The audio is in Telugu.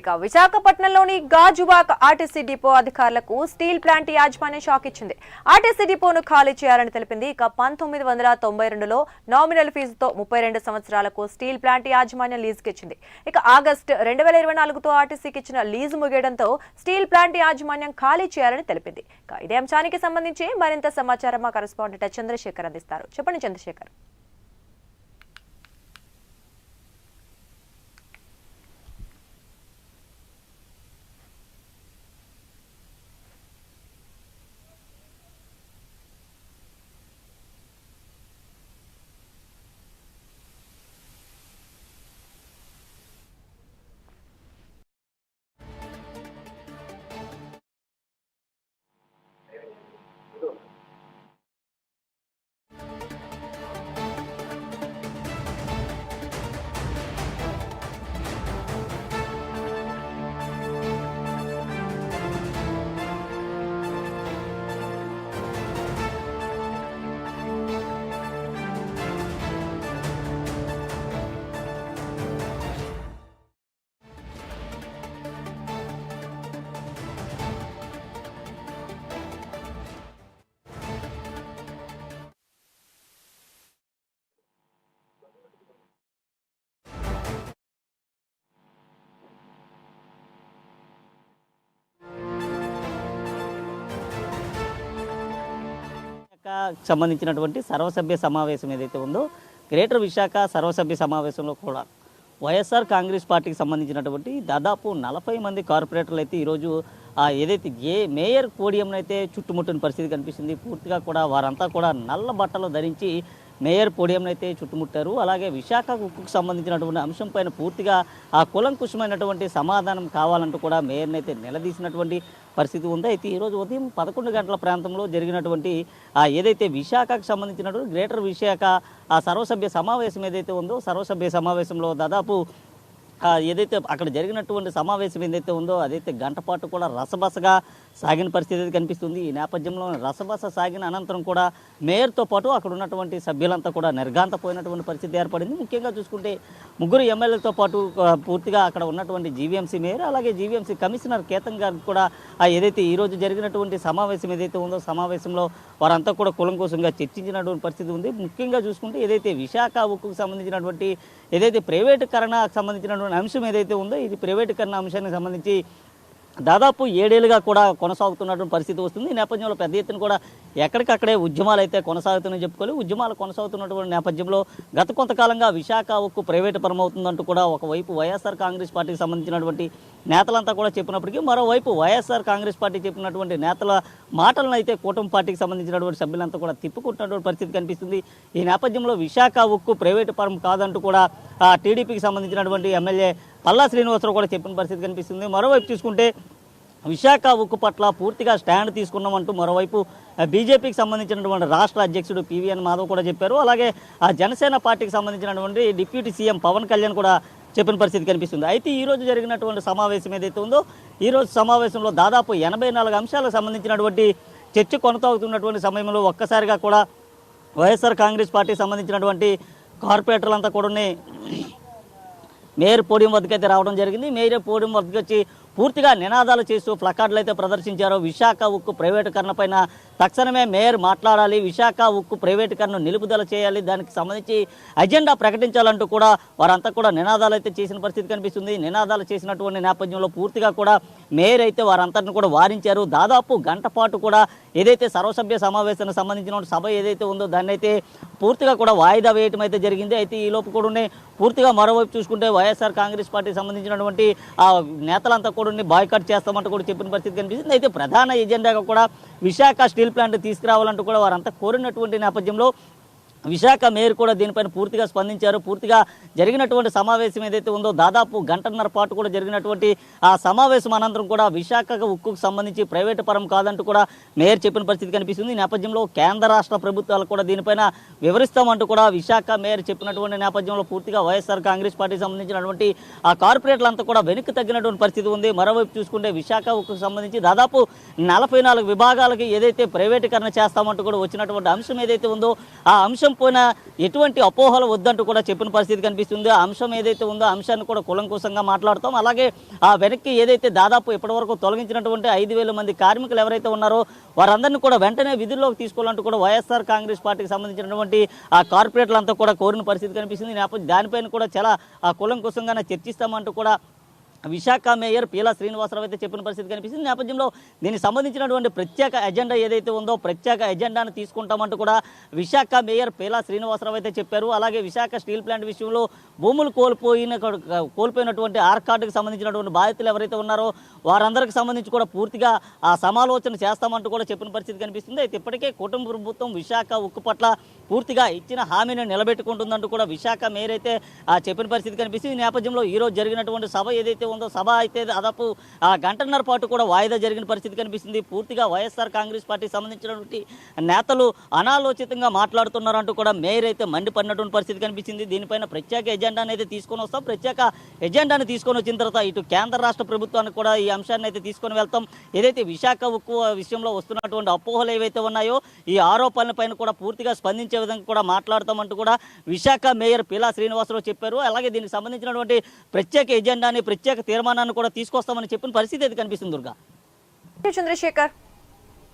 ఇక విశాఖపట్నంలోని గాజువాక్ ఆర్టీసీ డిపో అధికారులకు స్టీల్ ప్లాంట్ యాజమాన్యం షాక్ ఇచ్చింది. ఆర్టీసీ డిపోను ఖాళీ చేయాలని తెలిపింది. ఇక పంతొమ్మిది వందల తొంభై రెండులో నామినల్ ఫీజుతో ముప్పై రెండు సంవత్సరాలకు స్టీల్ ప్లాంట్ యాజమాన్యం లీజుకి ఇచ్చింది. ఇక ఆగస్టు రెండు వేల ఇరవై నాలుగుతో ఆర్టీసీకి ఇచ్చిన లీజు ముగియడంతో స్టీల్ ప్లాంట్ యాజమాన్యం ఖాళీ చేయాలని తెలిపింది. ఇక ఇదే అంశానికి సంబంధించి మరింత సమాచారం మా కరెస్పాండెంట్ చంద్రశేఖర్ అందిస్తారు. చెప్పండి చంద్రశేఖర్. సంబంధించినటువంటి సర్వసభ్య సమావేశం ఏదైతే ఉందో గ్రేటర్ విశాఖ సర్వసభ్య సమావేశంలో కూడా వైఎస్ఆర్ కాంగ్రెస్ పార్టీకి సంబంధించినటువంటి దాదాపు నలభై మంది కార్పొరేటర్లు అయితే ఈరోజు ఏదైతే ఏ మేయర్ పోడియంను అయితే చుట్టుముట్టిన పరిస్థితి కనిపిస్తుంది పూర్తిగా కూడా వారంతా కూడా నల్ల బట్టలు ధరించి మేయర్ పోడియంను అయితే చుట్టుముట్టారు. అలాగే విశాఖ ఉక్కుకు సంబంధించినటువంటి అంశం పైన పూర్తిగా ఆ కులంకుశమైనటువంటి సమాధానం కావాలంటూ కూడా మేయర్ని అయితే నిలదీసినటువంటి పరిస్థితి ఉంది. అయితే ఈరోజు ఉదయం పదకొండు గంటల ప్రాంతంలో జరిగినటువంటి ఆ ఏదైతే విశాఖకు సంబంధించినటువంటి గ్రేటర్ విశాఖ ఆ సర్వసభ్య సమావేశం ఏదైతే ఉందో సర్వసభ్య సమావేశంలో దాదాపు ఏదైతే అక్కడ జరిగినటువంటి సమావేశం ఏదైతే ఉందో అదైతే గంట పాటు కూడా రసబసగా సాగిన పరిస్థితి అయితే కనిపిస్తుంది. ఈ నేపథ్యంలో రసబస సాగిన అనంతరం కూడా మేయర్తో పాటు అక్కడ ఉన్నటువంటి సభ్యులంతా కూడా నిర్గాంతపోయినటువంటి పరిస్థితి ఏర్పడింది. ముఖ్యంగా చూసుకుంటే ముగ్గురు ఎమ్మెల్యేలతో పాటు పూర్తిగా అక్కడ ఉన్నటువంటి జీవీఎంసీ మేయర్ అలాగే జీవీఎంసీ కమిషనర్ కేతన్ గారికి కూడా ఆ ఏదైతే ఈరోజు జరిగినటువంటి సమావేశం ఏదైతే ఉందో సమావేశంలో వారంతా కూడా కులంకోసంగా చర్చించినటువంటి పరిస్థితి ఉంది. ముఖ్యంగా చూసుకుంటే ఏదైతే విశాఖ ఉక్కుకు సంబంధించినటువంటి ఏదైతే ప్రైవేటీకరణకు సంబంధించినటువంటి అంశం ఏదైతే ఉందో ఇది ప్రైవేటీకరణ అంశానికి సంబంధించి దాదాపు ఏడేళ్ళుగా కూడా కొనసాగుతున్నటువంటి పరిస్థితి వస్తుంది. ఈ నేపథ్యంలో పెద్ద ఎత్తున కూడా ఎక్కడికక్కడే ఉద్యమాలు అయితే కొనసాగుతున్నాయని చెప్పుకోవాలి. ఉద్యమాలు కొనసాగుతున్నటువంటి నేపథ్యంలో గత కొంతకాలంగా విశాఖ ఉక్కు ప్రైవేటు పరం అవుతుందంటూ కూడా ఒకవైపు వైఎస్ఆర్ కాంగ్రెస్ పార్టీకి సంబంధించినటువంటి నేతలంతా కూడా చెప్పినప్పటికీ మరోవైపు వైఎస్ఆర్ కాంగ్రెస్ పార్టీ చెప్పినటువంటి నేతల మాటలను అయితే కూటమి పార్టీకి సంబంధించినటువంటి సభ్యులంతా కూడా తిప్పుకుంటున్నటువంటి పరిస్థితి కనిపిస్తుంది. ఈ నేపథ్యంలో విశాఖ ఉక్కు ప్రైవేటు పరం కాదంటూ కూడా టీడీపీకి సంబంధించినటువంటి ఎమ్మెల్యే పల్లా శ్రీనివాసరావు కూడా చెప్పిన పరిస్థితి కనిపిస్తుంది. మరోవైపు చూసుకుంటే విశాఖ ఉక్కు పట్ల పూర్తిగా స్టాండ్ తీసుకున్నామంటూ మరోవైపు బీజేపీకి సంబంధించినటువంటి రాష్ట్ర అధ్యక్షుడు పివిఎన్ మాధవ్ కూడా చెప్పారు. అలాగే ఆ జనసేన పార్టీకి సంబంధించినటువంటి డిప్యూటీ సీఎం పవన్ కళ్యాణ్ కూడా చెప్పిన పరిస్థితి కనిపిస్తుంది. అయితే ఈరోజు జరిగినటువంటి సమావేశం ఏదైతే ఉందో ఈరోజు సమావేశంలో దాదాపు ఎనభై నాలుగు అంశాలకు సంబంధించినటువంటి చర్చ కొనసాగుతున్నటువంటి సమయంలో ఒక్కసారిగా కూడా వైఎస్ఆర్ కాంగ్రెస్ పార్టీకి సంబంధించినటువంటి కార్పొరేటర్లు అంతా కూడా మేయర్ పోడియం వద్దకు అయితే రావడం జరిగింది. మేయర్ పోడియం వద్దకు వచ్చి పూర్తిగా నినాదాలు చేస్తూ ప్లకార్డులు అయితే ప్రదర్శించారు. విశాఖ ఉక్కు ప్రైవేటీకరణ పైన తక్షణమే మేయర్ మాట్లాడాలి. విశాఖ ఉక్కు ప్రైవేటీకరణ నిలుపుదల చేయాలి. దానికి సంబంధించి అజెండా ప్రకటించాలంటూ కూడా వారంతా కూడా నినాదాలు అయితే చేసిన పరిస్థితి కనిపిస్తుంది. నినాదాలు చేసినటువంటి నేపథ్యంలో పూర్తిగా కూడా మేయర్ అయితే వారంతటిని కూడా వారించారు. దాదాపు గంట పాటు కూడా ఏదైతే సర్వసభ్య సమావేశానికి సంబంధించిన సభ ఏదైతే ఉందో దాన్ని అయితే పూర్తిగా కూడా వాయిదా వేయటం అయితే జరిగింది. అయితే ఈ లోపు కూడా పూర్తిగా మరోవైపు చూసుకుంటే వైఎస్ఆర్ కాంగ్రెస్ పార్టీకి సంబంధించినటువంటి ఆ నేతలంతా కూడా బాయ్కాట్ చేస్తామంటూ కూడా చెప్పిన పరిస్థితి కనిపిస్తుంది. అయితే ప్రధాన ఎజెండాగా కూడా విశాఖ స్టీల్ ప్లాంట్ తీసుకురావాలంటూ కూడా వారంతా కోరినటువంటి నేపథ్యంలో విశాఖ మేయర్ కూడా దీనిపైన పూర్తిగా స్పందించారు. పూర్తిగా జరిగినటువంటి సమావేశం ఏదైతే ఉందో దాదాపు గంటన్నర పాటు కూడా జరిగినటువంటి ఆ సమావేశం అనంతరం కూడా విశాఖ ఉక్కుకు సంబంధించి ప్రైవేటు పరం కాదంటూ కూడా మేయర్ చెప్పిన పరిస్థితి కనిపిస్తుంది. ఈ నేపథ్యంలో కేంద్ర రాష్ట్ర ప్రభుత్వాలు కూడా దీనిపైన వివరిస్తామంటూ కూడా విశాఖ మేయర్ చెప్పినటువంటి నేపథ్యంలో పూర్తిగా వైఎస్ఆర్ కాంగ్రెస్ పార్టీకి సంబంధించినటువంటి ఆ కార్పొరేట్లంతా కూడా వెనక్కి తగ్గినటువంటి పరిస్థితి ఉంది. మరోవైపు చూసుకుంటే విశాఖ ఉక్కుకు సంబంధించి దాదాపు నలభై నాలుగు విభాగాలకి ఏదైతే ప్రైవేటీకరణ చేస్తామంటూ కూడా వచ్చినటువంటి అంశం ఏదైతే ఉందో ఆ అంశం పైన ఎటువంటి అపోహలు వద్దంటూ కూడా చెప్పిన పరిస్థితి కనిపిస్తుంది. ఆ అంశం ఏదైతే ఉందో అంశాన్ని కూడా కులంకుశంగా మాట్లాడతాం. అలాగే ఆ వెనక్కి ఏదైతే దాదాపు ఇప్పటివరకు తొలగించినటువంటి ఐదు వేల మంది కార్మికులు ఎవరైతే ఉన్నారో వారందరినీ కూడా వెంటనే విధుల్లోకి తీసుకోవాలంటూ కూడా వైఎస్ఆర్ కాంగ్రెస్ పార్టీకి సంబంధించినటువంటి ఆ కార్పొరేట్లంతా కూడా కోరిన పరిస్థితి కనిపిస్తుంది. దానిపైన కూడా చాలా ఆ కులంకుశంగానే చర్చిస్తామంటూ కూడా విశాఖ మేయర్ పీలా శ్రీనివాసరావు అయితే చెప్పిన పరిస్థితి కనిపిస్తుంది. నేపథ్యంలో దీనికి సంబంధించినటువంటి ప్రత్యేక ఎజెండా ఏదైతే ఉందో ప్రత్యేక ఎజెండాను తీసుకుంటామంటూ కూడా విశాఖ మేయర్ పీలా శ్రీనివాసరావు అయితే చెప్పారు. అలాగే విశాఖ స్టీల్ ప్లాంట్ విషయంలో భూములు కోల్పోయిన కోల్పోయినటువంటి ఆర్ కార్డుకు సంబంధించినటువంటి బాధితులు ఎవరైతే ఉన్నారో వారందరికి సంబంధించి కూడా పూర్తిగా ఆ సమాలోచన చేస్తామంటూ కూడా చెప్పిన పరిస్థితి కనిపిస్తుంది. అయితే ఇప్పటికే కుటుంబ ప్రభుత్వం విశాఖ ఉక్కు పట్ల పూర్తిగా ఇచ్చిన హామీని నిలబెట్టుకుంటుందంటూ కూడా విశాఖ మేయర్ అయితే చెప్పిన పరిస్థితి కనిపిస్తుంది. ఈ నేపథ్యంలో ఈరోజు జరిగినటువంటి సభ ఏదైతే ఉందో సభ అయితే దాదాపు గంటన్నర పాటు కూడా వాయిదా జరిగిన పరిస్థితి కనిపిస్తుంది. పూర్తిగా వైఎస్ఆర్ కాంగ్రెస్ పార్టీకి సంబంధించినటువంటి నేతలు అనాలోచితంగా మాట్లాడుతున్నారంటూ కూడా మేయర్ అయితే మండిపడినటువంటి పరిస్థితి కనిపించింది దీనిపైన ప్రత్యేక ఎజెండాని అయితే తీసుకొని వస్తాం. ప్రత్యేక ఎజెండాని తీసుకొని వచ్చిన తర్వాత ఇటు కేంద్ర రాష్ట్ర ప్రభుత్వానికి కూడా ఈ అంశాన్ని అయితే తీసుకొని వెళ్తాం. ఏదైతే విశాఖ ఉక్కు విషయంలో వస్తున్నటువంటి అపోహలు ఏవైతే ఉన్నాయో ఈ ఆరోపణల పైన కూడా పూర్తిగా స్పందించే విధంగా కూడా మాట్లాడతామంటూ కూడా విశాఖ మేయర్ పిలా శ్రీనివాసరావు చెప్పారు. అలాగే దీనికి సంబంధించినటువంటి ప్రత్యేక ఎజెండాని ప్రత్యేక తీర్మానాన్ని కూడా తీసుకొస్తామని చెప్పిన పరిస్థితి అయితే కనిపిస్తుంది దుర్గా? చంద్రశేఖర్.